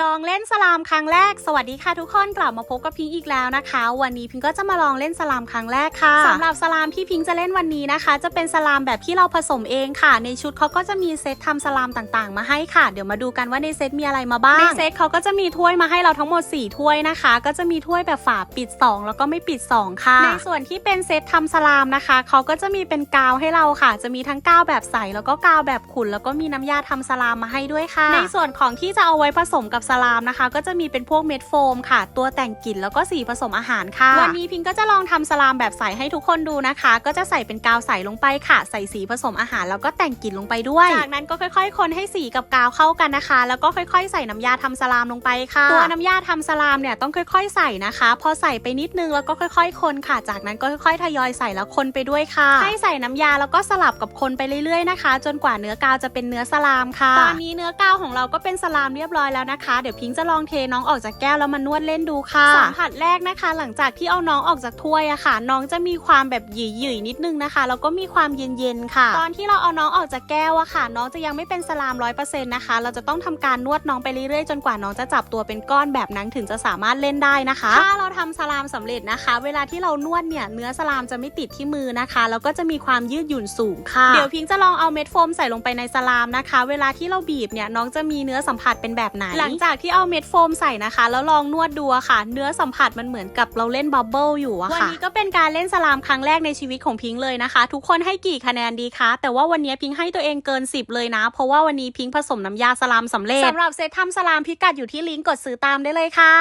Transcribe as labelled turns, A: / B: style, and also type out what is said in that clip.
A: ลองเล่นสลามครั้งแรก สวัสดีค่ะทุกคนกลับมาพบกับพิงอีกแล้วนะคะ วันนี้พิงก็จะมาลองเล่นสลามครั้งแรกค่ะสำหรับสลามที่พิงจะเล่นวันนี้นะคะ จะเป็นสลามแบบที่เราผสมเองค่ะ ในชุดเขาก็จะมีเซตทำสลามต่างๆ มาให้ค่ะ เดี๋ยวมาดูกันว่าในเซตมีอะไรมาบ้างในเซตเขาก็จะมีถ้วยมาให้เราทั้งหมด 4 ถ้วยนะคะ ก็จะมีถ้วยแบบฝาปิด 2 แล้วก็ไม่ปิด 2 ค่ะ ในส่วนที่เป็นเซตทำสลามนะคะเขาก็จะมีเป็นกาวให้เราค่ะ จะมีทั้งกาวแบบใสแล้วก็กาวแบบขุ่นแล้วก็มีน้ำยาทำสลามมาให้ด้วยค่ะ ในส่วนของที่จะเอาไว้ผสมกับสลามนะคะ ก็จะมีเป็นพวกเม็ดโฟมค่ะ ตัวแต่งกลิ่นแล้วก็สีผสมอาหารค่ะ วันนี้พิงก็จะลองทำสลามแบบใสให้ทุกคนดูนะคะ ก็จะใส่เป็นกาวใสลงไปค่ะ ใส่สีผสมอาหารแล้วก็แต่งกลิ่นลงไปด้วย จากนั้นก็ค่อยๆ คนให้สีกับกาวเข้ากันนะคะ แล้วก็ค่อยๆ ใส่น้ำยาทำสลามลงไปค่ะ ตัวน้ำยาทำสลามเนี่ยต้องค่อยๆ ใส่นะคะ พอใส่ไปนิดนึงแล้วก็ค่อยๆ คนค่ะ จากนั้นก็ค่อยๆ ทยอยใส่แล้วคนไปด้วยค่ะ ให้ใส่น้ำยาแล้วก็สลับกับคนไปเรื่อยๆนะคะ จนกว่าเนื้อกาวจะเป็นเนื้อสลามค่ะ ตอนนี้เนื้อกาวของเราก็เป็นสลามเรียบร้อยแล้วนะคะเดี๋ยวพิงค์จะลองเทน้องออกจากแก้วแล้วมานวดเล่นดูค่ะสัมผัสแรกนะคะ หลังจากที่เอาน้องออกจากถ้วยอะค่ะ น้องจะมีความแบบหยิ่ยๆนิดนึงนะคะแล้วก็มีความเย็นๆค่ะ ตอนที่เราเอาน้องออกจากแก้วอะค่ะ น้องจะยังไม่เป็นสลามร้อยเปอร์เซ็นต์นะคะ เราจะต้องทำการนวดน้องไปเรื่อยๆ จนกว่าน้องจะจับตัวเป็นก้อนแบบนั้นถึงจะสามารถเล่นได้นะคะ ถ้าเราทำสลามสำเร็จนะคะ เวลาที่เรานวดเนี่ยเนื้อสลามจะไม่ติดที่มือนะคะแล้วก็จะมีความยืดหยุ่นสูงค่ะ เดี๋ยวพิงค์จะลองเอาเม็ดโฟมใส่ลงไปในสลามนะคะ เวลาที่เราบีบเนี่ยน้องจะมีเนื้อสัมผัสเป็นแบบไหนหลังจากที่เอาเม็ดโฟมใส่นะคะ แล้วลองนวดดูอะค่ะ เนื้อสัมผัสมันเหมือนกับเราเล่นบับเบิลอยู่อะค่ะ วันนี้ก็เป็นการเล่นสลามครั้งแรกในชีวิตของพิงค์เลยนะคะ ทุกคนให้กี่คะแนนดีคะ แต่ว่าวันนี้พิงค์ให้ตัวเองเกิน 10 เลยนะ เพราะว่าวันนี้พิงค์ผสมน้ำยาสลามสำเร็จสำหรับเซตทำสลามพิกัดอยู่ที่ลิงก์กดซื้อตามได้เลยค่ะ